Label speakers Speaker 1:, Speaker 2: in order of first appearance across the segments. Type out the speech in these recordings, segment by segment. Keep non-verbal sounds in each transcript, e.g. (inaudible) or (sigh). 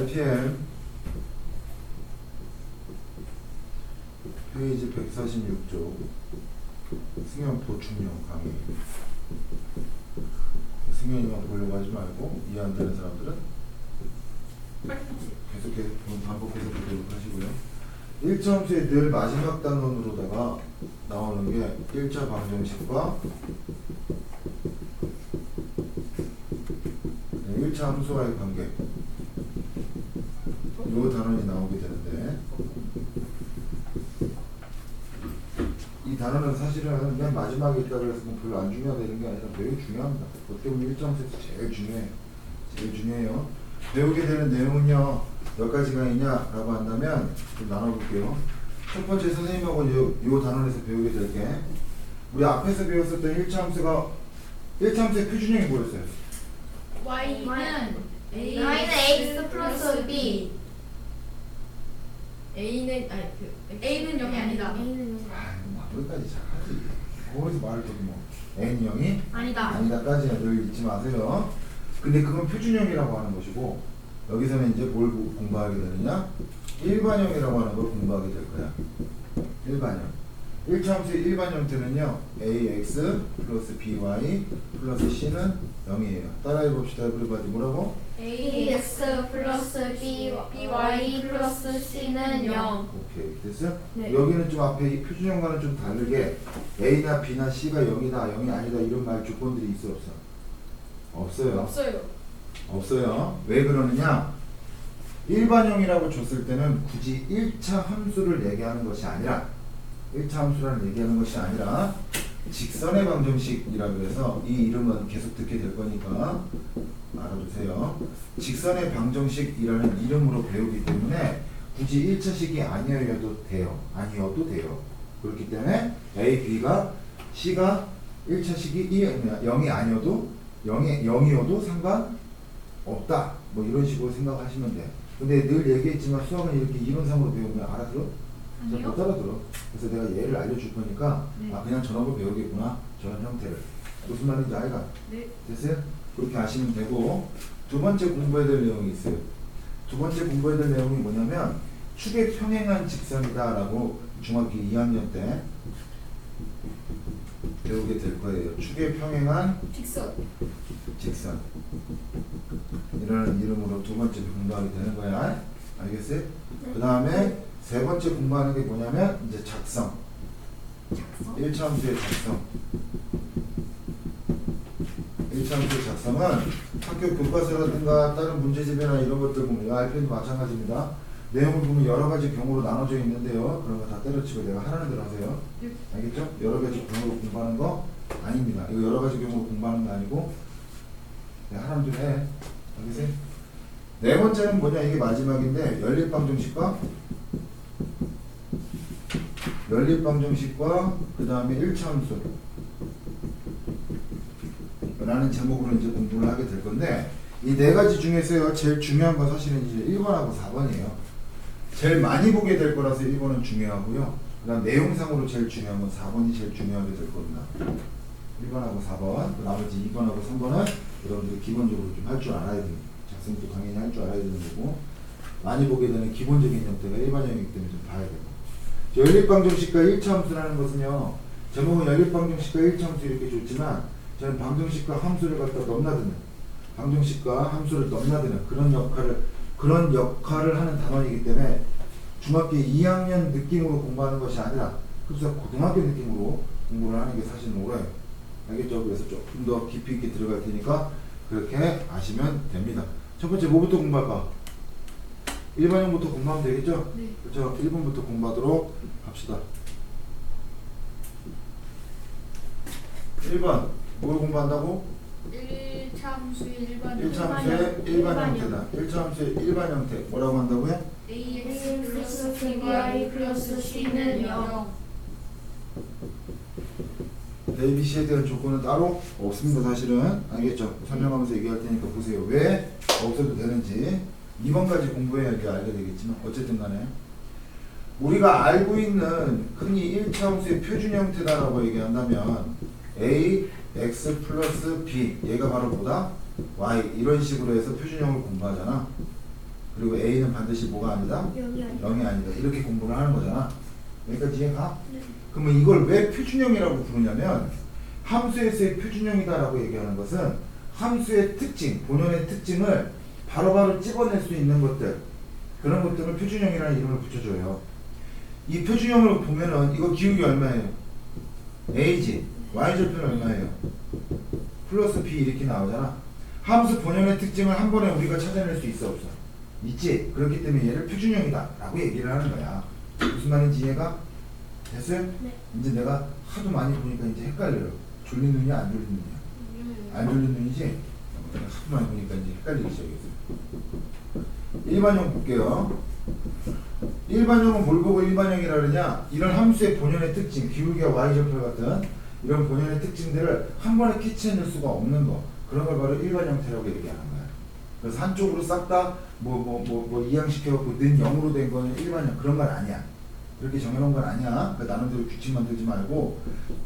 Speaker 1: RPM 페이지 146쪽. 승현 보충용 강의. 승현이만 보려고 하지 말고 이해 안 되는 사람들은 계속 계속 본- 반복해서 보도록 하시고요. 1차함수의 늘 마지막 단원으로다가 나오는 게 1차 방정식과 네, 1차 함수와의 관계 이 단원이 나오게 되는데 이 단어는 사실은 맨 마지막에 있다고 해서 뭐 별로 안 중요하다 이런 게 아니라 매우 중요합니다. 어떻게 보면 1점에서 제일 중요해요. 제일 중요해요. 배우게 되는 내용은요, 몇 가지가 있냐라고 한다면 좀 나눠볼게요. 첫 번째 선생님하고 요, 요 단원에서 배우게 될 게, 우리 앞에서 배웠었던 1차 함수가, 1차 함수의 표준형이 뭐였어요?
Speaker 2: Y는 A
Speaker 3: Y는 X 플러스 B.
Speaker 2: A는 아니 그 A는 0이 아니다.
Speaker 3: A는
Speaker 1: 아, 뭐 잘하지. 거기서 말을 또 뭐, N형이
Speaker 3: 아니다.
Speaker 1: 아니다까지 늘 잊지 마세요. 근데 그건 표준형이라고 하는 것이고 여기서는 이제 뭘 공- 공부하게 되느냐? 일반형이라고 하는 걸 공부하게 될 거야. 일반형. 1차 함수의 일반 형태는요. ax 플러스 by 플러스 c는 0이에요. 따라해 봅시다. everybody. 뭐라고?
Speaker 3: AX 플러스 B, BY 플러스 C는 0.
Speaker 1: 오케이. 됐어요?
Speaker 3: 네.
Speaker 1: 여기는 좀 앞에 이 표준형과는 좀 다르게 a나 b나 c가 0이다, 0이 아니다 이런 말 조건들이 있어 없어? 없어요.
Speaker 2: 없어요.
Speaker 1: 없어요. 왜 그러느냐? 일반형이라고 줬을 때는 굳이 1차 함수를 얘기하는 것이 아니라 1차 함수라는 얘기하는 것이 아니라 직선의 방정식이라고 해서 이 이름은 계속 듣게 될 거니까 알아두세요. 직선의 방정식이라는 이름으로 배우기 때문에 굳이 1차식이 아니어도 돼요. 아니어도 돼요. 그렇기 때문에 A, B가 C가 1차식이 0이 아니어도 0이, 0이어도 상관 없다. 뭐 이런 식으로 생각하시면 돼. 근데 늘 얘기했지만 수학은 이렇게 이론상으로 배우면 알아들어? 잘못 알아들어. 그래서 내가 얘를 알려줄 거니까
Speaker 2: 네.
Speaker 1: 아 그냥 저런 거 배우겠구나. 저런 형태를. 무슨 말인지 알가?
Speaker 2: 네.
Speaker 1: 됐어요? 그렇게 아시면 되고 두 번째 공부해야 될 내용이 있어요. 두 번째 공부해야 될 내용이 뭐냐면 축의 평행한 직선이다 라고 중학교 2학년 때 배우게 될 거예요. 축의 평행한
Speaker 2: 직선.
Speaker 1: 직선 이라는 이름으로 두 번째 공부하게 되는 거야 알겠어요? 그 다음에 세 번째 공부하는 게 뭐냐면 이제 작성 1차 함수의 작성 1차 함수의 작성은 학교 교과서라든가 다른 문제집이나 이런 것들 보면 RPM도 마찬가지입니다 내용을 보면 여러 가지 경우로 나눠져 있는데요 그런 거 다 때려치고 내가 하라는 대로 하세요
Speaker 2: 네.
Speaker 1: 알겠죠? 여러 가지 경우로 공부하는 거 아닙니다 이거 여러 가지 경우로 공부하는 거 아니고 그냥 하나만 좀 해. 알겠어요? 네 번째는 뭐냐 이게 마지막인데 연립방정식과 연립방정식과 그 다음에 1차 함수 라는 제목으로 이제 공부를 하게 될 건데 이 네 가지 중에서요 제일 중요한 건 사실은 이제 1번하고 4번이에요. 제일 많이 보게 될 거라서 1번은 중요하고요. 그 다음 내용상으로 제일 중요한 건 4번이 제일 중요하게 될 겁니다. 1번하고 4번, 그 나머지 2번하고 3번은 여러분들이 기본적으로 좀 할 줄 알아야 됩니다. 작성도 당연히 할 줄 알아야 되는 거고 많이 보게 되는 기본적인 형태가 일반형이기 때문에 좀 봐야 되고 저 연립방정식과 1차 함수라는 것은요 제목은 연립방정식과 1차 함수 이렇게 줬지만 저는 방정식과 함수를 갖다 넘나드는 방정식과 함수를 넘나드는 그런 역할을 그런 역할을 하는 단원이기 때문에 중학교 2학년 느낌으로 공부하는 것이 아니라 흡사 고등학교 느낌으로 공부를 하는 게 사실은 옳아요. 알겠죠? 그래서 조금 더 깊이 있게 들어갈 테니까 그렇게 아시면 됩니다. 첫 번째 뭐부터 공부할까? 1번형부터 공부하면 되겠죠?
Speaker 2: 네.
Speaker 1: 그렇죠? 1번부터 공부하도록 합시다. 1번 뭘 공부한다고?
Speaker 2: 1차 함수의 일반
Speaker 1: 1차 함수의 일반 형태다. 1차 함수의 일반 형태 뭐라고 한다고요?
Speaker 2: AX 플러스
Speaker 3: BY 플러스 C는
Speaker 2: C는
Speaker 3: 0.
Speaker 2: 0.
Speaker 1: ABC에 대한 조건은 따로 없습니다 사실은 알겠죠? 설명하면서 얘기할 테니까 보세요 왜 없어도 되는지 2번까지 공부해야 이제 알게 되겠지만 어쨌든 간에 우리가 알고 있는 흔히 1차 함수의 표준 형태다라고 얘기한다면 A, X 플러스 B 얘가 바로 뭐다? Y 이런 식으로 해서 표준형을 공부하잖아 그리고 A는 반드시 뭐가 아니다?
Speaker 3: 영이 아니야.
Speaker 1: 0이 아니다. 이렇게 공부를 하는 거잖아. 여기까지 이해가?
Speaker 3: 네.
Speaker 1: 그러면 이걸 왜 표준형이라고 부르냐면 함수에서의 표준형이다라고 얘기하는 것은 함수의 특징, 본연의 특징을 바로바로 찍어낼 수 있는 것들 그런 것들을 표준형이라는 이름을 붙여줘요. 이 표준형을 보면은 이거 기울기 얼마예요? A지. Y절편 얼마예요? 플러스 B 이렇게 나오잖아. 함수 본연의 특징을 한 번에 우리가 찾아낼 수 있어 없어? 있지. 그렇기 때문에 얘를 표준형이다 라고 얘기를 하는 거야. 무슨 말인지 이해가 됐어요?
Speaker 3: 네.
Speaker 1: 이제 내가 하도 많이 보니까 이제 헷갈려요. 졸린 눈이야 안 졸린 눈이야? 안 졸린 눈이지? 하도 많이 보니까 이제 헷갈리기 시작했어요. 일반형 볼게요. 일반형은 뭘 보고 일반형이라 그러냐? 이런 함수의 본연의 특징, 기울기와 y절편 같은 이런 본연의 특징들을 한 번에 캐치해낼 수가 없는 거. 그런 걸 바로 일반 형 태라고 얘기하는 거야. 그래서 한쪽으로 싹 다 뭐 뭐 뭐 뭐 이양시켜갖고 는 0으로 된 거는 일반형 그런 건 아니야. 그렇게 정해놓은 건 아니야. 그 나름대로 규칙 만들지 말고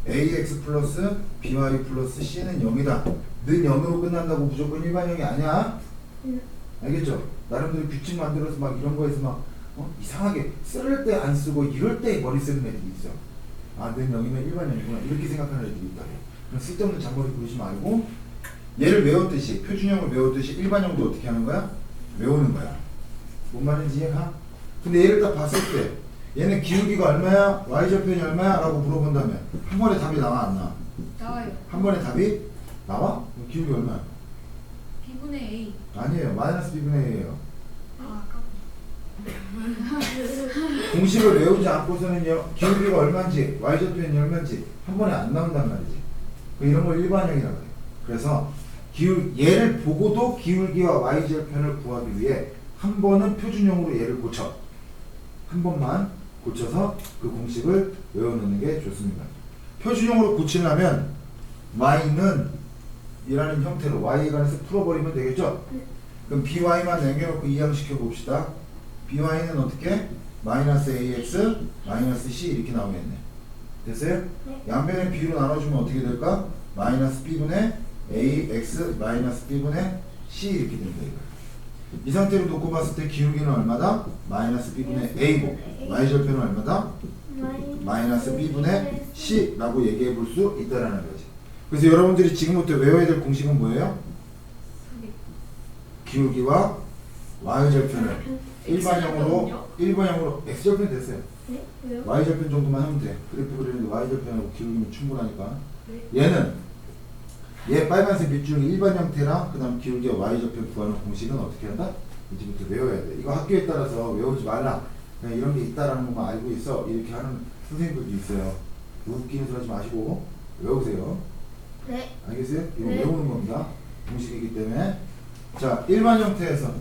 Speaker 1: ax 플러스 by 플러스 c는 0이다. 는 0으로 끝난다고 무조건 일반형이 아니야.
Speaker 3: 네.
Speaker 1: 알겠죠? 나름대로 규칙 만들어서 막 이런 거에서 막 어? 이상하게 쓸 때 안 쓰고 이럴 때 머리 쓰는 애들이 있어. 아, 는 0이면 일반형이구나. 이렇게 생각하는 애들이 있다고. 그럼 쓸데없는 잔머리 부르지 말고 얘를 외웠듯이 표준형을 외웠듯이 일반형도 어떻게 하는 거야? 외우는 거야. 뭔 말인지 이해가? 근데 얘를 딱 봤을 때 얘는 기울기가 얼마야? y절편이 얼마야? 라고 물어본다면 한 번에 답이 나와 안 나와?
Speaker 2: 나와요.
Speaker 1: 한 번에 답이 나와? 기울기 얼마야?
Speaker 2: B분의 A.
Speaker 1: 아니에요. 마이너스 b분의 a예요.
Speaker 2: 아, (laughs)
Speaker 1: 공식을 외우지 않고서는요 기울기가 얼마인지 y절편이 얼마인지 한 번에 안 나온단 말이지 그 이런 걸 일반형이라고 해요 그래서 기울 얘를 보고도 기울기와 y절편을 구하기 위해 한 번은 표준형으로 얘를 고쳐 한 번만 고쳐서 그 공식을 외워놓는 게 좋습니다 표준형으로 고치려면 y는 이라는 형태로 y에 관해서 풀어버리면 되겠죠 그럼 by만 남겨놓고 이항시켜 봅시다 by는 어떻게? 마이너스 ax 마이너스 c 이렇게 나오겠네 됐어요?
Speaker 3: 네.
Speaker 1: 양변의 b로 나눠주면 어떻게 될까? 마이너스 b분의 ax 마이너스 b분의 c 이렇게 된다 이거 이 상태로 놓고 봤을 때 기울기는 얼마다? 마이너스 b분의 a고 y절편은 얼마다? 마이너스 b분의 c라고 얘기해 볼 수 있다라는 거지 그래서 여러분들이 지금부터 외워야 될 공식은 뭐예요? 기울기와 y절편을 일반형으로 일반형으로 x절편 됐어요.
Speaker 3: 네? 왜요?
Speaker 1: y절편 정도만 하면 돼. 그래프 그리는데 y절편하고 기울기면 충분하니까.
Speaker 2: 네.
Speaker 1: 얘는 얘 빨간색 밑줄이 일반 형태랑 그다음 기울기와 y절편 구하는 공식은 어떻게 한다? 이제부터 외워야 돼. 이거 학교에 따라서 외우지 말라. 그냥 이런 게 있다라는 것만 알고 있어. 이렇게 하는 선생님들도 있어요. 웃기는 소리 하지 마시고 외우세요.
Speaker 3: 네.
Speaker 1: 알겠어요? 이거
Speaker 3: 네.
Speaker 1: 외우는 겁니다. 공식이기 때문에. 자, 일반 형태에서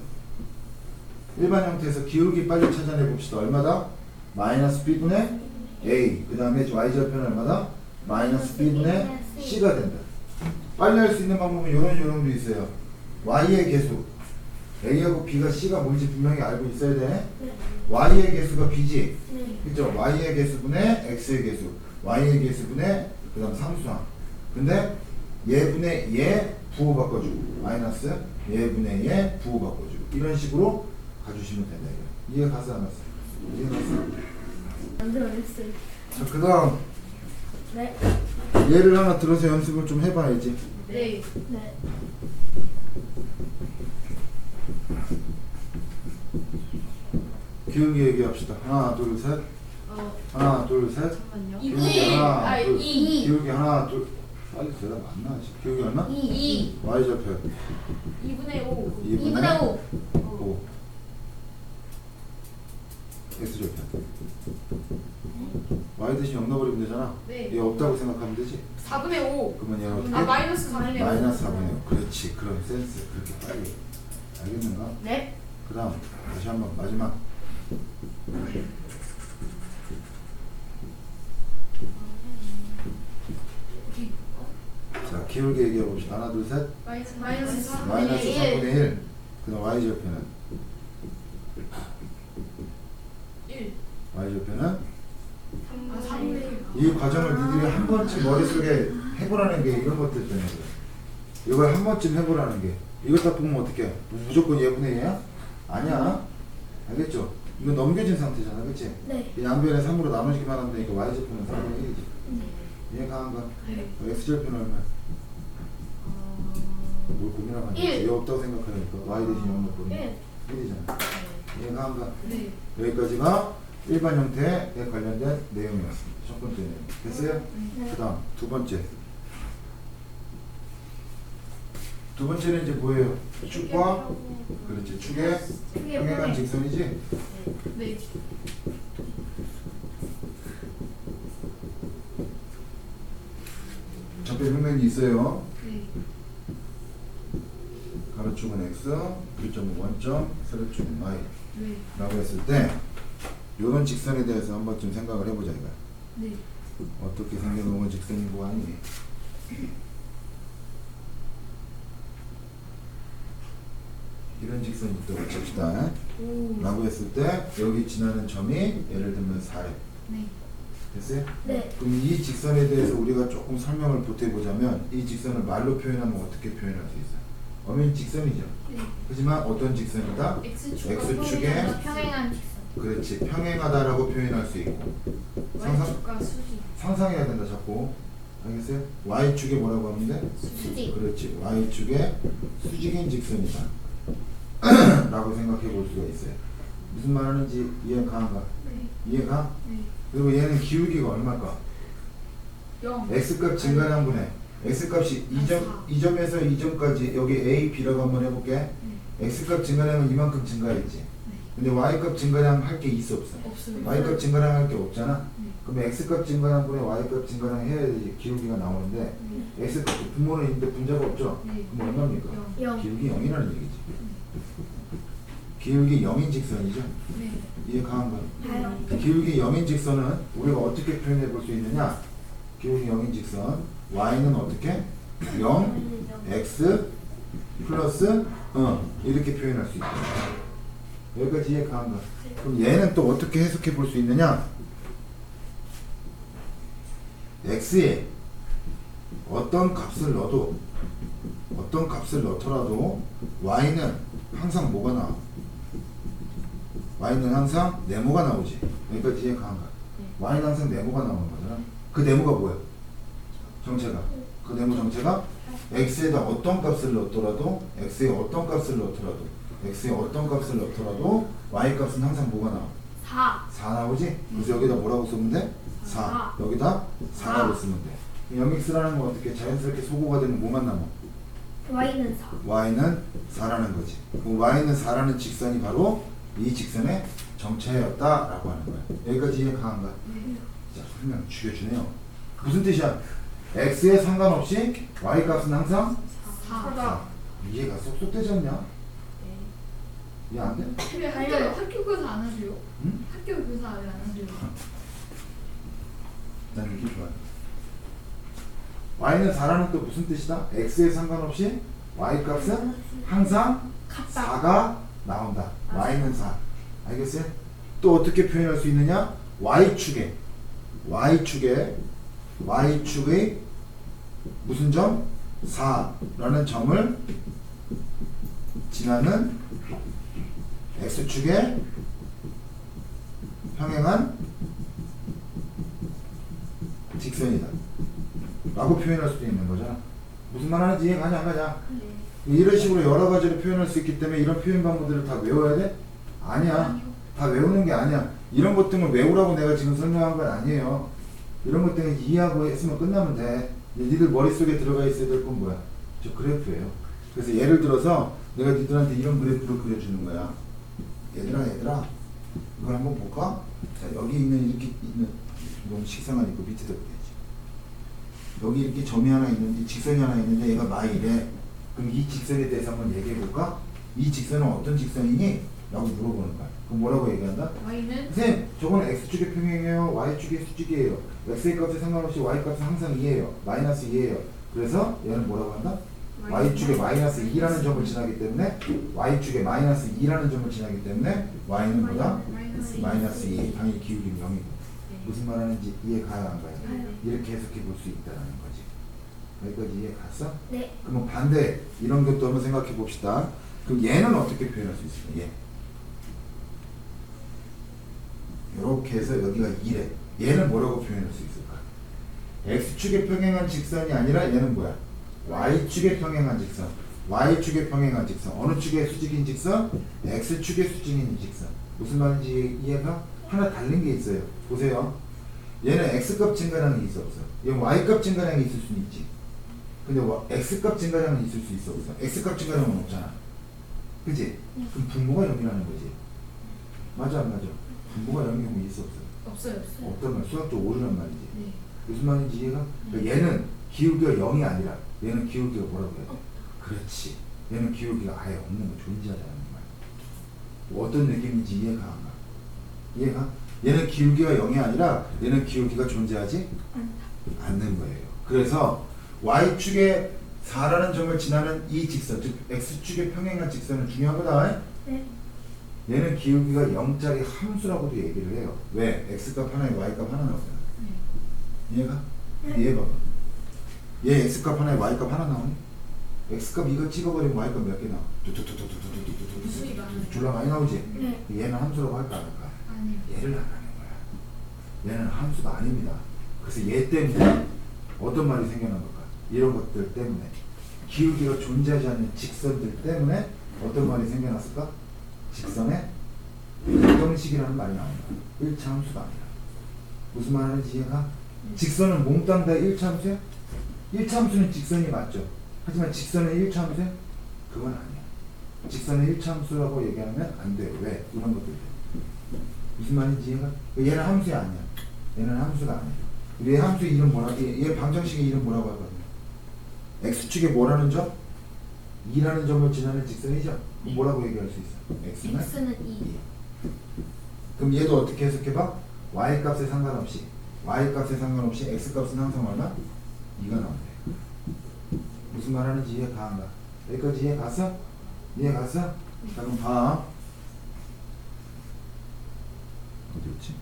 Speaker 1: 일반 형태에서 기울기 빨리 찾아내 봅시다. 얼마다? 마이너스 b분의 a. 그 다음에 y절편은 얼마다? 마이너스 b분의 c가 된다. 빨리 할 수 있는 방법은 이런 요령도 있어요. y의 개수. a하고 b가 c가 뭔지 분명히 알고 있어야 돼.
Speaker 3: 네.
Speaker 1: y의 개수가 b지.
Speaker 3: 네.
Speaker 1: 그죠? y의 개수분의 x의 개수, y의 개수분의 그 다음 상수항. 근데 얘분의 얘 부호 바꿔주고 마이너스 얘분의 얘 부호 바꿔주고 이런 식으로 가주시면 된다 이거. 이해 가서 안 갔어? 이해 갔어?
Speaker 3: 완전 어렸어요.
Speaker 1: 자 그다음
Speaker 3: 네.
Speaker 1: 얘를 하나 들어서 연습을 좀 해봐야지.
Speaker 2: 네.
Speaker 3: 네.
Speaker 1: 기울기 얘기합시다. 하나 둘 셋.
Speaker 2: 어,
Speaker 1: 하나 둘 셋.
Speaker 2: 잠깐만요.
Speaker 3: 이.
Speaker 1: 기울기 하나
Speaker 2: 아,
Speaker 1: 둘.
Speaker 2: 이.
Speaker 1: 기울기 하나 둘. 빨리 대답 안 나지. 기울기 얼마?
Speaker 3: 이.
Speaker 2: 이.
Speaker 1: y 절편
Speaker 2: 2분의 5.
Speaker 3: 2분의 5.
Speaker 1: 5 x 절편 y 대신 0 넣어버리면 되잖아
Speaker 2: 네.
Speaker 1: 얘 없다고 생각하면 되지
Speaker 2: 4분의 5.
Speaker 1: 그러면 얘는 어떻게?
Speaker 2: 아, 마이너스 4분의 5.
Speaker 1: 마이너스 4분의 5 그렇지 그런 센스 그렇게 빨리 알겠는가?
Speaker 3: 네.
Speaker 1: 그 다음 다시 한번 마지막 자 기울기 얘기해 봅시다 하나 둘 셋
Speaker 2: 마이너스 마이너스 4분의
Speaker 1: 마이너스
Speaker 2: 1.
Speaker 1: 4분의 1 그다음 y 절편은
Speaker 2: 1.
Speaker 1: y 절편은
Speaker 2: 아, 3분의 1.
Speaker 1: 이 과정을 니들이 한 번쯤 머릿속에 해보라는 게 이런 것들 때문에 그래. 이걸 한 번쯤 해보라는 게 이걸 딱 보면 어떻게 무조건 예분의 얘야? 아니야. 알겠죠? 이거 넘겨진 상태잖아, 그치?
Speaker 3: 네.
Speaker 1: 이 양변에 3으로 나눠지기만 하면 되니까 y제표는 3분의 1이지.
Speaker 3: 네.
Speaker 1: 얘 강한가?
Speaker 2: 네.
Speaker 1: x제표는 얼마야?
Speaker 2: 어...
Speaker 1: 뭘 고민하면 안 돼.
Speaker 3: 일.
Speaker 1: 얘 없다고 생각하니까 y 대신 0 넣고
Speaker 3: 1.
Speaker 1: 1이잖아. 얘 강한가?
Speaker 2: 네.
Speaker 1: 여기까지가 일반 형태에 관련된 내용이었습니다. 첫 번째 내용. 됐어요?
Speaker 3: 네.
Speaker 1: 그 다음 두 번째. 두 번째는 이제 뭐예요? 축과 그렇지 축의
Speaker 3: 축의
Speaker 1: 평행한
Speaker 3: 평행.
Speaker 1: 직선이지?
Speaker 2: 네.
Speaker 1: 접배 평면이 있어요.
Speaker 2: 네.
Speaker 1: 가로축은 x, 교점은 원점, 세로축은 y
Speaker 2: 네.
Speaker 1: 라고 했을 때 이런 직선에 대해서 한번 좀 생각을 해보자 이거
Speaker 2: 네.
Speaker 1: 어떻게 생겨놓은 직선이고 아니 이런 직선이 있다고 칩시다
Speaker 2: 오.
Speaker 1: 라고 했을 때 여기 지나는 점이 예를 들면 4래
Speaker 2: 네.
Speaker 1: 됐어요?
Speaker 3: 네.
Speaker 1: 그럼 이 직선에 대해서 우리가 조금 설명을 보태보자면 이 직선을 말로 표현하면 어떻게 표현할 수 있어요? 어민 직선이죠
Speaker 2: 네.
Speaker 1: 하지만 어떤 직선이다?
Speaker 2: X축.
Speaker 1: X축에
Speaker 3: 평행한 직선.
Speaker 1: 그렇지 평행하다라고 표현할 수 있고 상상,
Speaker 2: Y축과 수직.
Speaker 1: 상상해야 된다 자꾸 알겠어요? Y축에 뭐라고 돼?
Speaker 3: 수직.
Speaker 1: 그렇지 Y축에 수직인 직선이다 (clears throat) 라고 생각해 볼 수가 있어요 무슨 말 하는지 이해 가한가?
Speaker 2: 네.
Speaker 1: 이해가?
Speaker 2: 네.
Speaker 1: 그리고 얘는 기울기가 얼마일까?
Speaker 2: 0.
Speaker 1: X값 증가량분의 X값이
Speaker 2: 한
Speaker 1: 2점,
Speaker 2: 사.
Speaker 1: 2점에서 2점까지 여기 A, B라고 한번 해볼게
Speaker 2: 네.
Speaker 1: X값 증가량은 이만큼 증가했지
Speaker 2: 네.
Speaker 1: 근데 Y값 증가량 할 게 있어 없어?
Speaker 2: 없습니다.
Speaker 1: Y값 증가량 할 게 없잖아
Speaker 2: 네.
Speaker 1: 그럼 X값 증가량분의 Y값 증가량 해야지 기울기가 나오는데
Speaker 2: 네.
Speaker 1: X값 분모는 있는데 분자가 없죠?
Speaker 2: 네.
Speaker 1: 그럼 얼마입니까?
Speaker 2: 0.
Speaker 3: 0.
Speaker 1: 기울기 0이라는 얘기지 기울기 0인 직선이죠
Speaker 2: 네.
Speaker 1: 이해 가한 거예요
Speaker 3: 가요.
Speaker 1: 기울기 0인 직선은 우리가 어떻게 표현해 볼 수 있느냐 기울기 0인 직선 Y는 어떻게? 0 X 플러스 어 이렇게 표현할 수 있다 여기까지 이해 가한 거 그럼 얘는 또 어떻게 해석해 볼 수 있느냐 X에 어떤 값을 넣어도 어떤 값을 넣더라도 Y는 항상 뭐가 나와? Y는 항상 네모가 나오지 여기까지 이해 가한 거 Y는 항상 네모가 나오는 거잖아 그 네모가 뭐야? 정체가 그 네모 정체가 x에다 어떤 값을 넣더라도 x에 어떤 값을 넣더라도 x에 어떤 값을 넣더라도 y 값은 항상 뭐가 나와?
Speaker 3: 4.
Speaker 1: 4 나오지? 그래서 여기다 뭐라고 쓰면 돼? 4
Speaker 3: 사.
Speaker 1: 여기다 4라고
Speaker 3: 사.
Speaker 1: 쓰면 돼 0x라는 거 어떻게 자연스럽게 소고가 되면 뭐만 남아?
Speaker 3: Y는 4.
Speaker 1: y는 4라는 거지 그 y는 4라는 직선이 바로 이 직선의 정체였다라고 하는 거야 여기까지 이해 가한가?
Speaker 2: 네.
Speaker 1: 자, 설명 죽여주네요. 무슨 뜻이야? X에 상관없이 y 값은 항상
Speaker 2: 4.
Speaker 1: 4. 이해가 쏙쏙 되지 않냐? 이해 안 돼?
Speaker 2: 근데 학교, 학교 교사 안 하세요?
Speaker 1: 응?
Speaker 2: 학교 교사 왜 안 하세요?
Speaker 1: 난 이게 좋아요. y는 4라는 또 무슨 뜻이다? x에 상관없이 y 값은 항상
Speaker 3: 같다.
Speaker 1: 4가 나온다. y는 4. 알겠어요? 또 어떻게 표현할 수 있느냐? y축에 y축에 y축의 무슨 점? 4라는 점을 지나는 x축에 평행한 직선이다. 라고 표현할 수도 있는 거잖아. 무슨 말 하는지 이해가 안 가냐?
Speaker 2: 네.
Speaker 1: 이런 식으로 여러 가지로 표현할 수 있기 때문에 이런 표현 방법들을 다 외워야 돼? 아니야. 다 외우는 게 아니야. 이런 것들은 외우라고 내가 지금 설명한 건 아니에요. 이런 것들은 이해하고 했으면 끝나면 돼. 니들 머릿속에 들어가 있어야 될 건 뭐야? 저 그래프예요. 그래서 예를 들어서 내가 니들한테 이런 그래프를 그려주는 거야. 얘들아 얘들아 이걸 한번 볼까? 자 여기 있는 이렇게 있는 너무 식상하니까 밑에다 그려야지. 여기 이렇게 점이 하나 있는데 직선이 하나 있는데 얘가 마이래. 그럼 이 직선에 대해서 한번 얘기해 볼까? 이 직선은 어떤 직선이니? 라고 물어보는 거야. 그럼 뭐라고 얘기한다?
Speaker 2: Y는
Speaker 1: 선생님, 저거는 x축의 평행이에요. y축의 수직이에요. x의 값에 상관없이 y 값은 항상 2예요. 마이너스 2예요. 그래서 얘는 뭐라고 한다? y축에 마이너스 2라는 점을 지나기 때문에 y축에 마이너스 2라는 점을 지나기 때문에 y는 뭐다?
Speaker 2: 마이너스
Speaker 1: 마이너스 2. 당연히 기울기 0이고.
Speaker 2: 네.
Speaker 1: 무슨 말 하는지 이해 가요 안 가요?
Speaker 2: 네.
Speaker 1: 이렇게 해석해 볼 수 있다는 거지. 여기까지 이해 갔어?
Speaker 3: 네.
Speaker 1: 그러면 반대 이런 것도 한번 생각해 봅시다. 그럼 얘는 어떻게 표현할 수 있을까? 얘. 이렇게 해서 여기가 2래. 얘는 뭐라고 표현할 수 있을까? x축에 평행한 직선이 아니라 얘는 뭐야? y축에 평행한 직선. y축에 평행한 직선. 어느 축의 수직인 직선? x축의 수직인 직선. 무슨 말인지 이해가? 하나 다른 게 있어요. 보세요. 얘는 x값 증가량이 있어 없어? 얘는 y값 증가량이 있을 수는 있지. 근데 와- x값 증가량은 있을 수 있어 없어? x값 증가량은 없잖아. 그지? 그럼 분모가 0이라는 거지. 맞아 안 맞아? 분모가 0이 경우 있어 없어?
Speaker 2: 없어요. 없어요.
Speaker 1: 없단 말 수학적 오류란 말이지.
Speaker 2: 네.
Speaker 1: 무슨 말인지 이해가? 그러니까 얘는 기울기가 0이 아니라 얘는 기울기가 뭐라고 해야 돼? 그렇지. 얘는 기울기가 아예 없는 거 존재하지 않는 말. 어떤 느낌인지 이해가 안 가? 이해가? 얘는 기울기가 0이 아니라 얘는 기울기가 존재하지 않는 거예요. 그래서 y축에 4라는 점을 지나는 이 직선, 즉 x축에 평행한 직선은 중요하거다.
Speaker 3: 네.
Speaker 1: 얘는 기울기가 0짜리 함수라고도 얘기를 해요. 왜? x값 하나에 y값 하나 나오잖아.
Speaker 2: 네.
Speaker 1: 이해가?
Speaker 3: 네.
Speaker 1: 이해 봐봐. 얘 x값 하나에 y값 하나 나오니? x값 이거 찍어버리면 y값 몇 개 나와? 두두두두두두두두두
Speaker 2: 많아요.
Speaker 1: 졸라 많이 나오지?
Speaker 3: 네.
Speaker 1: 얘는 함수라고 할까 안 할까?
Speaker 2: 아니요.
Speaker 1: 얘를 안 하는 거야. 얘는 함수가 아닙니다. 그래서 얘 때문에 어떤 말이 생겨난 걸까? 이런 것들 때문에 기울기가 존재하지 않는 직선들 때문에 어떤 말이 생겨났을까? 직선의 방정식이라는 말이 나온다. 1차 함수가 아니라. 무슨 말 하는지 이해가? 직선은 몽땅 다 1차 함수야? 1차 함수는 직선이 맞죠. 하지만 직선은 1차 함수야? 그건 아니야. 직선은 1차 함수라고 얘기하면 안 돼요. 왜? 이런 것들. 무슨 말인지 이해가? 얘는 함수야 아니야. 얘는 함수가 아니야. 얘 함수 이름 뭐라? 얘, 얘 방정식의 이름 뭐라고 하거든요. x축에 뭐라는 점? 2라는 점을 지나는 직선이죠. 그럼 뭐라고 얘기할 수 있어? x는
Speaker 3: x는 2.
Speaker 1: 2. 그럼 얘도 어떻게 해석해봐? y 값에 상관없이 y 값에 상관없이 x 값은 항상 얼마? 2가 나온대. 무슨 말 하는지 이해 가안가? 여기까지 이해 갔어? 이해 갔어? 자 그럼 봐. 어디였지?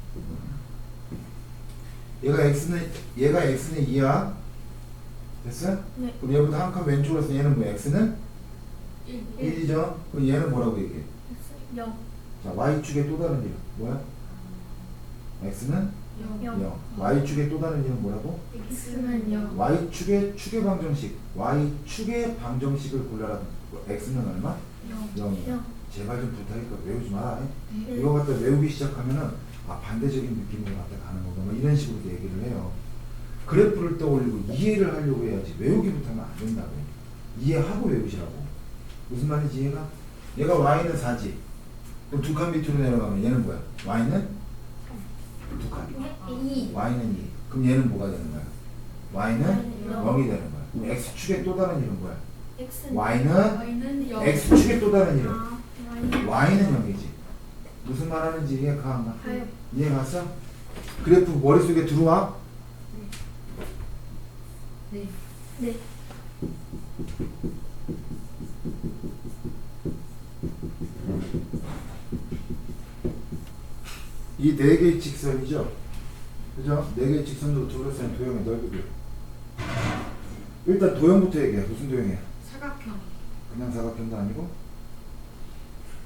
Speaker 1: 얘가 x는 얘가 x는 2야. 됐어?
Speaker 3: 네.
Speaker 1: 그럼 얘보다 한 칸 왼쪽으로 해서 얘는 뭐 x는
Speaker 2: 1.
Speaker 1: 1이죠. 그럼 얘는 뭐라고 얘기해?
Speaker 3: x 0.
Speaker 1: 자, y축의 또 다른 이름 뭐야? x는
Speaker 2: 0.
Speaker 3: 0.
Speaker 1: 0. y축의 또 다른 이름 뭐라고?
Speaker 2: x는 0.
Speaker 1: y축의 축의 방정식. y축의 방정식을 골라라. x는 얼마?
Speaker 2: 0.
Speaker 1: 0이야.
Speaker 3: 0.
Speaker 1: 제발 좀 부탁이니까 외우지 마라.
Speaker 2: 네.
Speaker 1: 이거 갖다 외우기 시작하면은 아 반대적인 느낌으로 갖다 가는 거다. 뭐 이런 식으로 얘기를 해요. 그래프를 떠올리고 이해를 하려고 해야지 외우기부터 하면 안 된다고. 이해하고 외우시라고. 무슨 말인지 이해가? 얘가 y는 4지. 그럼 두 칸 밑으로 내려가면 얘는 뭐야? y는 두 칸.
Speaker 3: 2.
Speaker 1: y는 2. 그럼 얘는 뭐가 되는 거야? y는
Speaker 3: 영.
Speaker 1: 0이 되는 거야. 그럼 x축의 또 다른 이름 뭐야?
Speaker 3: x는
Speaker 1: y는
Speaker 2: y는 0.
Speaker 1: x축의 또 다른 이름.
Speaker 3: 아, y는
Speaker 1: y는 0이지. 무슨 말 하는지 이해가 안 가?
Speaker 3: 가요.
Speaker 1: 이해 갔어? 그래프 머릿속에 들어와?
Speaker 2: 네.
Speaker 3: 네.
Speaker 1: 이 네 개의 직선이죠? 그죠? 네 개의 직선으로 둘러싼 도형의 넓이를. 일단 도형부터 얘기해. 무슨 도형이야?
Speaker 2: 사각형.
Speaker 1: 그냥 사각형도 아니고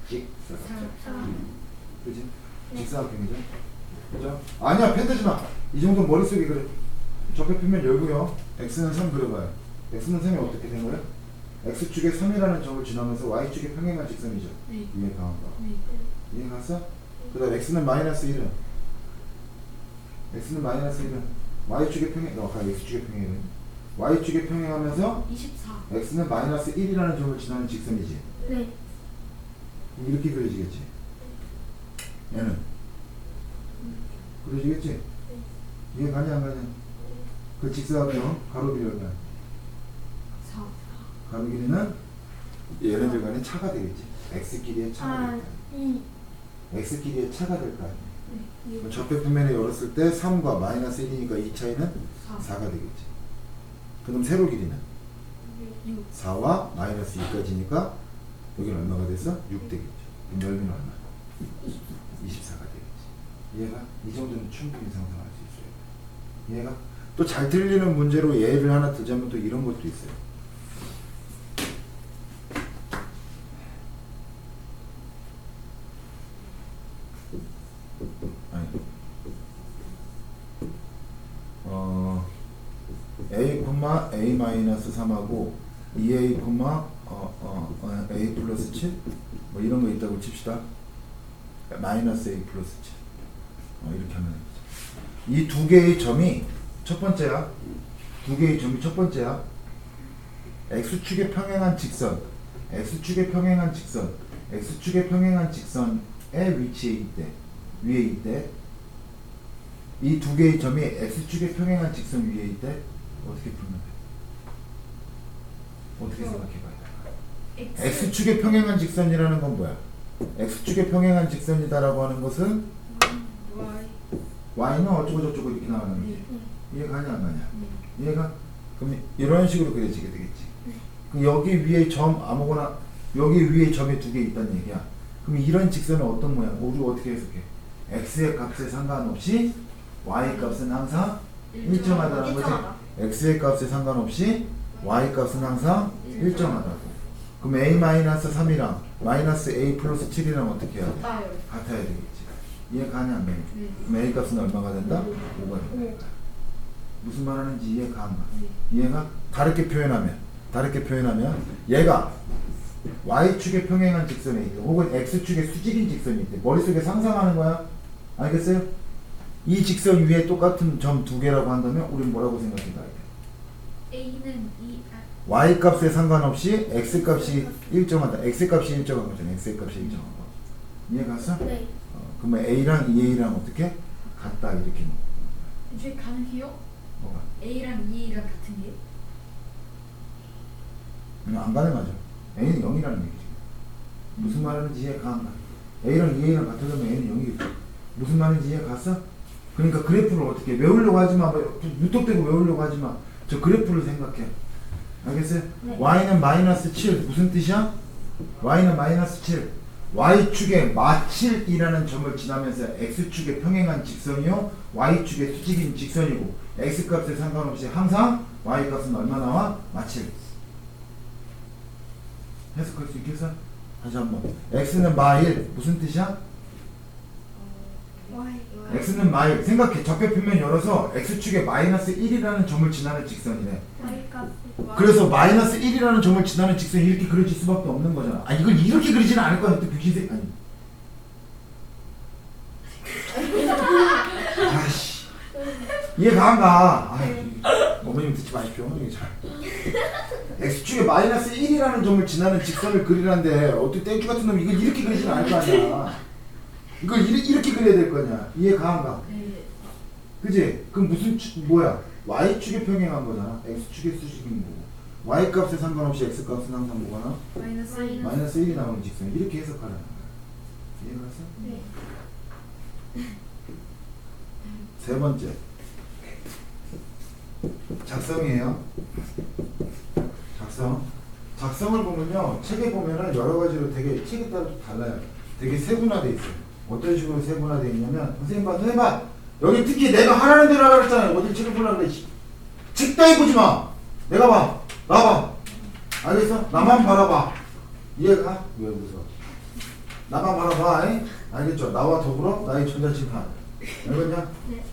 Speaker 1: 직사각형.
Speaker 2: 사각형.
Speaker 1: 그지?
Speaker 3: 네.
Speaker 1: 직사각형이죠? 그죠? 아니야 펜 뜨지 마. 이 정도 머릿속에 그래. 적혀 표면 열고요. x는 3 그려봐요. x는 3이 어떻게 된 거예요? x축에 3이라는 점을 지나면서 y축에 평행한 직선이죠.
Speaker 2: 네.
Speaker 1: 이해 가한 거.
Speaker 2: 네.
Speaker 1: 이해 갔어? 그 다음 x는 마이너스 1은 x는 마이너스 1은 y축에 평행, 어, x축에 평행은 y축에 평행하면서
Speaker 2: 24.
Speaker 1: x는 마이너스 1이라는 점을 지나는 직선이지.
Speaker 3: 네.
Speaker 1: 그럼 이렇게 그려지겠지. 얘는 그려지겠지. 이해 가냐 안 가냐? 그 직사각형 가로 길이 얼마?
Speaker 2: 4.
Speaker 1: 가로 길이는 얘네들 간의 차가 되겠지. x 길이의 차가
Speaker 3: 아. 2.
Speaker 1: X 길이의 차가 될 거 아니야.
Speaker 2: 네.
Speaker 1: 그럼 접해 표면에 열었을 때 3과 마이너스 1이니까 이 차이는
Speaker 2: 4.
Speaker 1: 4가 되겠지. 그럼 세로 길이는
Speaker 2: 6.
Speaker 1: 4와 마이너스 2까지니까 여기는 얼마가 됐어? 6 되겠죠. 그럼 넓이는 얼마? 24가 되겠지. 얘가 이 정도는 충분히 상상할 수 있어요. 얘가 또 잘 들리는 문제로 예를 하나 들자면 또 이런 것도 있어요. 아니 어 a 콤마 a 마이너스 3하고 2a 콤마 어, 어, 어, a 플러스 7 뭐 이런 거 있다고 칩시다. 마이너스 a 플러스 7 어, 이렇게 하면 이 두 개의 점이 첫 번째야. 두 개의 점이 첫 번째야. x축에 평행한 직선 x축에 평행한 직선 x축에 평행한 직선에 위치해 있대. 위에 있대. 이 두 개의 점이 x축에 평행한 직선 위에 있대. 어떻게 풀면 돼? 어떻게 생각해봐야 돼? x축에 평행한 직선이라는 건 뭐야? x축에 평행한 직선이다라고 하는 것은
Speaker 2: Y.
Speaker 1: y는 어쩌고 저쩌고 이렇게 나가는 거지
Speaker 2: 네.
Speaker 1: 이해가 가냐 안 가냐
Speaker 2: 네.
Speaker 1: 얘가 그럼 이런 식으로 그려지게 되겠지. 그럼 여기 위에 점 아무거나 여기 위에 점이 두 개 있다는 얘기야. 그럼 이런 직선은 어떤 모양? 우리 어떻게 해석해? x의 값에 상관없이 y 값은 항상 일정하다는 거지. x의 값에 상관없이 y 값은 항상 일정하다고. 그럼 a 마이너스 3이랑 마이너스 a 플러스 7이랑 어떻게 해야 돼?
Speaker 3: 따요.
Speaker 1: 같아야 되겠지. 이해가 안 가냐?
Speaker 2: 네.
Speaker 1: 그럼 a 값은 얼마가 된다?
Speaker 2: 네.
Speaker 1: 5가 된다.
Speaker 3: 네.
Speaker 1: 무슨 말 하는지 이해가 안 가?
Speaker 2: 네.
Speaker 1: 얘가 다르게 표현하면 다르게 표현하면 얘가 y축에 평행한 직선에 있대 혹은 x축에 수직인 직선이 있대 머릿속에 상상하는 거야 알겠어요? 이 직선 위에 똑같은 점 두 개라고 한다면 우리는 뭐라고 생각해 봐야 돼?
Speaker 2: A는 이 아,
Speaker 1: y 값에 상관없이 x 값이 일정하다 x 값이 일정한 거잖아 x 값이 일정한 거 이해 갔어?
Speaker 3: 네.
Speaker 1: 어, 그러면 a랑 2a랑 어떻게? 같다 이렇게 놓고
Speaker 2: 저희 가능해요?
Speaker 1: 뭐가?
Speaker 2: A랑 2A랑 같은 게?
Speaker 1: 음, 안 가능하죠. A는 0이라는 얘기지. 무슨 말하는지 이해가 안 가. A랑 2A랑 같으려면 A는 0이겠죠. 무슨 말인지 이해 갔어? 그러니까 그래프를 어떻게 외우려고 하지 마. 뭐, 무턱대고 외우려고 하지 마. 저 그래프를 생각해. 알겠어요?
Speaker 3: 네.
Speaker 1: y는 마이너스 7 무슨 뜻이야? y는 마이너스 7 y축에 마7이라는 점을 지나면서 x축에 평행한 직선이요 y축에 수직인 직선이고 x값에 상관없이 항상 y값은 얼마 나와? 마7 해석할 수 있겠어? 다시 한번 x는 마1 무슨 뜻이야? X는 마1 생각해 적배표면 열어서 x축에 마이너스 1이라는 점을 지나는 직선이네. 그래서 마이너스 1이라는 점을 지나는 직선이 이렇게 그려질 수밖에 없는 거잖아. 아 이걸 이렇게 그리지는 않을 거야. 또 귀신새 아니. 아씨 이해가 안 가. 아, 어머님 듣지 마십시오. 이게 잘. x축에 마이너스 1이라는 점을 지나는 직선을 그리는데 어떻게 땡큐 같은 놈이 이걸 이렇게 그리지는 않을 거 아니야. 이걸 이렇게, 이렇게 그려야 될 거냐. 이해가 안 가.
Speaker 2: 네.
Speaker 1: 그지? 그럼 무슨 축, 뭐야? y축에 평행한 거잖아. x축에 수직인 거고. y 값에 상관없이 x 값은 항상 뭐가 나?
Speaker 2: 마이너스
Speaker 3: 마이너스.
Speaker 2: 1.
Speaker 1: 마이너스 1이 나오는 직선. 이렇게 해석하라는 거야. 이해갔어?
Speaker 3: 네.
Speaker 1: 세 번째. 작성이에요. 작성. 작성을 보면요. 책에 보면은 여러 가지로 되게 책에 따라 좀 달라요. 되게 세분화돼 있어요. 어떤 식으로 세분화돼 있냐면 선생님 봐, 선생님 봐. 여기 특히 내가 하라는 대로 하라 그랬잖아요. 어디 책을 보려고 그래. 따위 보지 마. 내가 봐. 나 봐. 알겠어? 나만 바라봐. 이해가? 왜 웃어? 나만 바라봐. 잉? 알겠죠? 나와 더불어 나의 전자침판. 알겠냐?
Speaker 3: 네.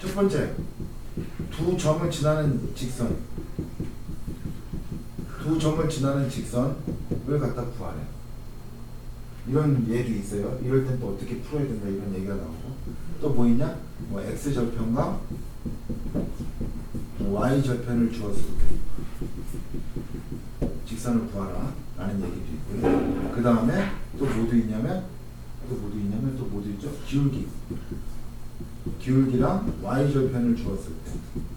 Speaker 1: 첫 번째, 두 점을 지나는 직선. 두 점을 지나는 직선을 갖다 구하래. 이런 예도 있어요. 이럴 땐 또 어떻게 풀어야 된다 이런 얘기가 나오고 또 뭐 있냐? 뭐 x 절편과 y 절편을 주었을 때 직선을 구하라 라는 얘기도 있고요. 그 다음에 또 뭐도 있냐면 또 뭐도 있냐면 또 뭐도 있죠? 기울기. 기울기랑 y 절편을 주었을 때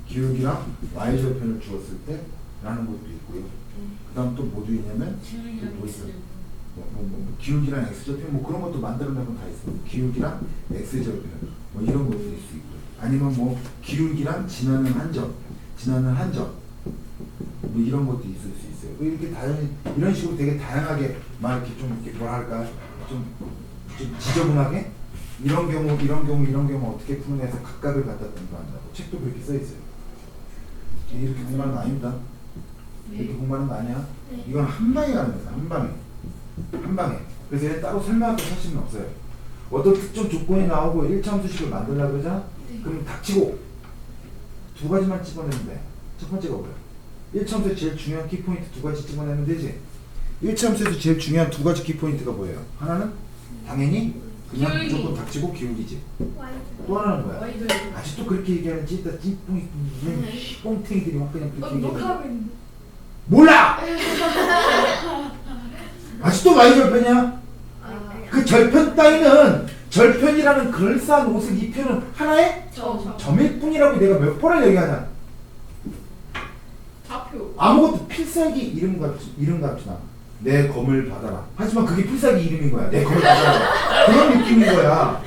Speaker 1: 기울기랑 y 절편을 주었을 때 라는 것도 있고요. 그 다음 또 뭐도 있냐면 또 뭐 있어?
Speaker 2: X는
Speaker 1: 뭐, 뭐, 뭐, 기울기랑 x 절편 뭐 그런 것도 만들어내면 다 있어. 기울기랑 x 절편 뭐 이런 것도 있을 수 있고 아니면 뭐 기울기랑 지나는 한 점, 지나는 한 점. 뭐 이런 것도 있을 수 있어요. 뭐 이렇게 다양 이런 식으로 되게 다양하게 막 이렇게 좀 이렇게 뭐랄까 좀, 좀 지저분하게 이런 경우 이런 경우 이런 경우 어떻게 푸느냐에서 각각을 갖다 공부한다고 책도 그렇게 써 있어요. 이렇게 공부하는 거 아닙니다. 이렇게 공부하는 거 아니야.
Speaker 3: 네.
Speaker 1: 이건 한 방에 가는 거야. 한 방에. 한 방에. 그래서 얘 따로 설명할 거 사실은 없어요. 어떤 특정 조건이 나오고 1차함수식을 만들려고 그러잖아?
Speaker 2: 네.
Speaker 1: 그럼 닥치고 두 가지만 집어내면 돼. 첫 번째가 뭐야? 1차 함수에서 제일 중요한 키포인트 두 가지 집어내면 되지. 1차 함수에서 제일 중요한 두 가지 키포인트가 뭐예요? 하나는 당연히 그냥
Speaker 2: 기울기.
Speaker 1: 무조건 닥치고 기울기지.
Speaker 3: Y
Speaker 1: 또 하나는 뭐야? 아직도 그렇게 얘기하는 찐따 찐뽕이 뽕탱이들이 막 그냥
Speaker 2: 어,
Speaker 1: 그렇게 얘기하는
Speaker 2: 녹화하고 있는데.
Speaker 1: 몰라! (laughs) 아직도 Y 절편이야?
Speaker 2: 아,
Speaker 1: 그 절편 따위는 절편이라는 그럴싸한 옷을 입히는 하나의
Speaker 2: 저.
Speaker 1: 점일 뿐이라고 내가 몇 번을 얘기하냐
Speaker 2: 좌표.
Speaker 1: 아무것도 필살기 이름 같지 이름 같지나 내 검을 받아라 하지만 그게 필살기 이름인 거야 내 검을 받아라 그런 느낌인 거야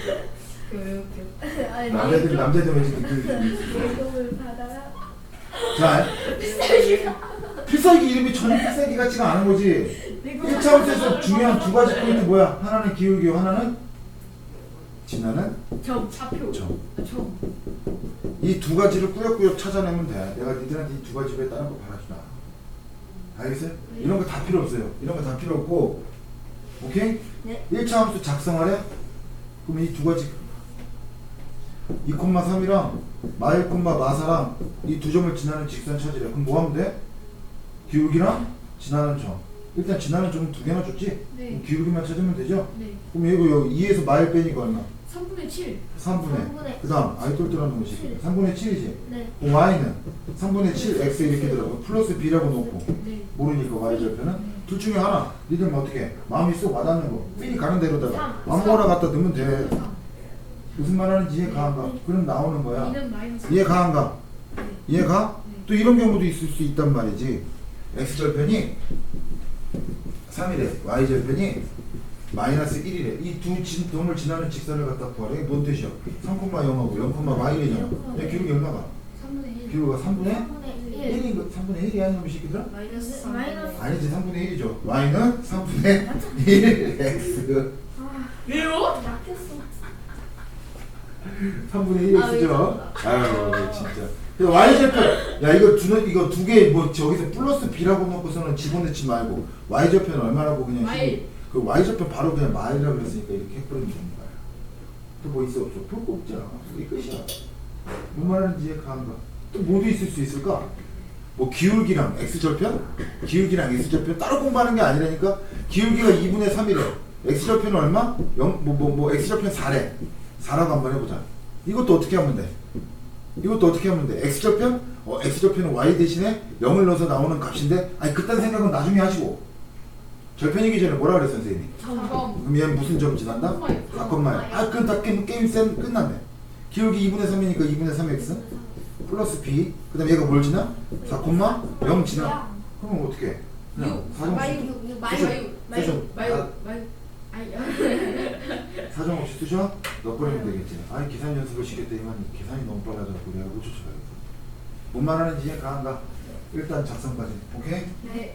Speaker 2: 그, 그.
Speaker 3: 아니
Speaker 1: 남자들 남자들 왠지 느낌이 있어.
Speaker 3: 이름을 받아라.
Speaker 1: 자 필살기 이름이 전혀 필살기 같지가 않은 거지 1차원에서 중요한 두 가지 포인트 뭐야 하나는 기울기고 하나는 진화는
Speaker 2: 점. 좌표.
Speaker 1: 점.
Speaker 2: 아, 점.
Speaker 1: 이 두 가지를 꾸역꾸역 찾아내면 돼. 내가 니들한테 이 두 가지 외에 다른 거 바라주나. 알겠어요?
Speaker 2: 네.
Speaker 1: 이런 거 다 필요 없어요. 이런 거 다 필요 없고, 오케이?
Speaker 3: 네.
Speaker 1: 1차 함수 작성하래? 그럼 이 두 가지 2,3이랑 마일 콤마 마사랑 이 두 점을 지나는 직선 찾으래. 그럼 뭐 하면 돼? 기울기랑 지나는 점. 일단 지나는 점은 두 개나 줬지?
Speaker 2: 네.
Speaker 1: 그럼 기울기만 찾으면 되죠?
Speaker 2: 네.
Speaker 1: 그럼 이거 여기 2에서 마일 빼니까 얼마?
Speaker 2: 3분의 7.
Speaker 1: 3분의.
Speaker 3: 삼분의
Speaker 1: 그 다음 아이돌들하는 것이
Speaker 3: 칠.
Speaker 1: 3분의 7이지?
Speaker 3: 네.
Speaker 1: 그럼 y는 3분의 7 x 이렇게 들어가고 플러스 b라고 놓고
Speaker 2: 네.
Speaker 1: 모르니까 y 절편은 둘 중에 하나 니들 뭐 어떻게 해? 마음이 쏙 와닿는 거 필이 가는 대로다가
Speaker 3: 삼.
Speaker 1: 아무거나 갖다 넣으면 돼
Speaker 2: 3.
Speaker 1: 무슨 말 하는지 이해 가한가? 그럼 나오는 거야
Speaker 2: 2는 마이너스.
Speaker 1: 이해 가한가?
Speaker 2: 네.
Speaker 1: 이해 가?
Speaker 2: 네.
Speaker 1: 또 이런 경우도 있을 수 있단 말이지 x 절편이 3이래 y 절편이 마이너스 1이래 이 두 점을 지나는 직선을 갖다 구하래 뭔 뜻이야? 3,0하고 0,y래잖아 내 기울기 얼마가?
Speaker 2: 3분의 1.
Speaker 1: 기울기가 3분의
Speaker 3: 3분의 1.
Speaker 1: 1인 거 3분의 1이야 이놈의 새끼들아?
Speaker 2: 마이너스
Speaker 3: 마이너스.
Speaker 2: 3.
Speaker 1: 아니지 3분의 1이죠 y는 3분의 1 x
Speaker 3: 아,
Speaker 2: 왜요?
Speaker 3: 약했어.
Speaker 1: 3분의 1
Speaker 3: 아,
Speaker 1: 아유 진짜 y 절편 야 이거 두는 이거 두 개 뭐 저기서 플러스 b라고 놓고서는 집어넣지 말고 y 절편 얼마라고 그냥. 식- 그 y 절편 바로 그냥 마일이라 그랬으니까 이렇게 해버리면 되는 거야. 또 뭐 있어 없어? 볼거 없잖아? 이게 끝이야. 뭔 말하는지 이해 가는가. 또 뭐도 있을 수 있을까? 뭐 기울기랑 x 절편? 기울기랑 x 절편 따로 공부하는 게 아니라니까? 기울기가 2분의 3이래. X 절편은 얼마? 0, 뭐, 뭐, 뭐 x 절편 4래 4라고 한번 해보자. 이것도 어떻게 하면 돼? 이것도 어떻게 하면 돼? x 절편? 어, x 절편은 y 대신에 0을 넣어서 나오는 값인데 아니 그딴 생각은 나중에 하시고 절편이기 전에 뭐라 그랬어 선생님이?
Speaker 2: 점.
Speaker 1: 그럼 얘는 무슨 점 지난다? 4콤마야 아 그럼 다 게임, 게임 쌤 끝났네 기울기 2분의 3이니까 2분의 3x 플러스 b 그 다음에 얘가 뭘 지나? 4 콤마 0 지나 그럼 어떻게 해? 그냥
Speaker 2: 육.
Speaker 1: 사정
Speaker 3: 마이
Speaker 2: 마이
Speaker 3: 마이
Speaker 2: 마이. 마이
Speaker 1: 아.
Speaker 2: 아이
Speaker 1: 사정 없이 쓰셔? 넣어버리면 되겠지 아니 계산 연습을 시켰더니만 계산이 너무 빨라져갖고 내가 못 쫓아가겠어 뭔 말하는지 이해 가한가? 일단 작성까지 오케이?
Speaker 2: 네.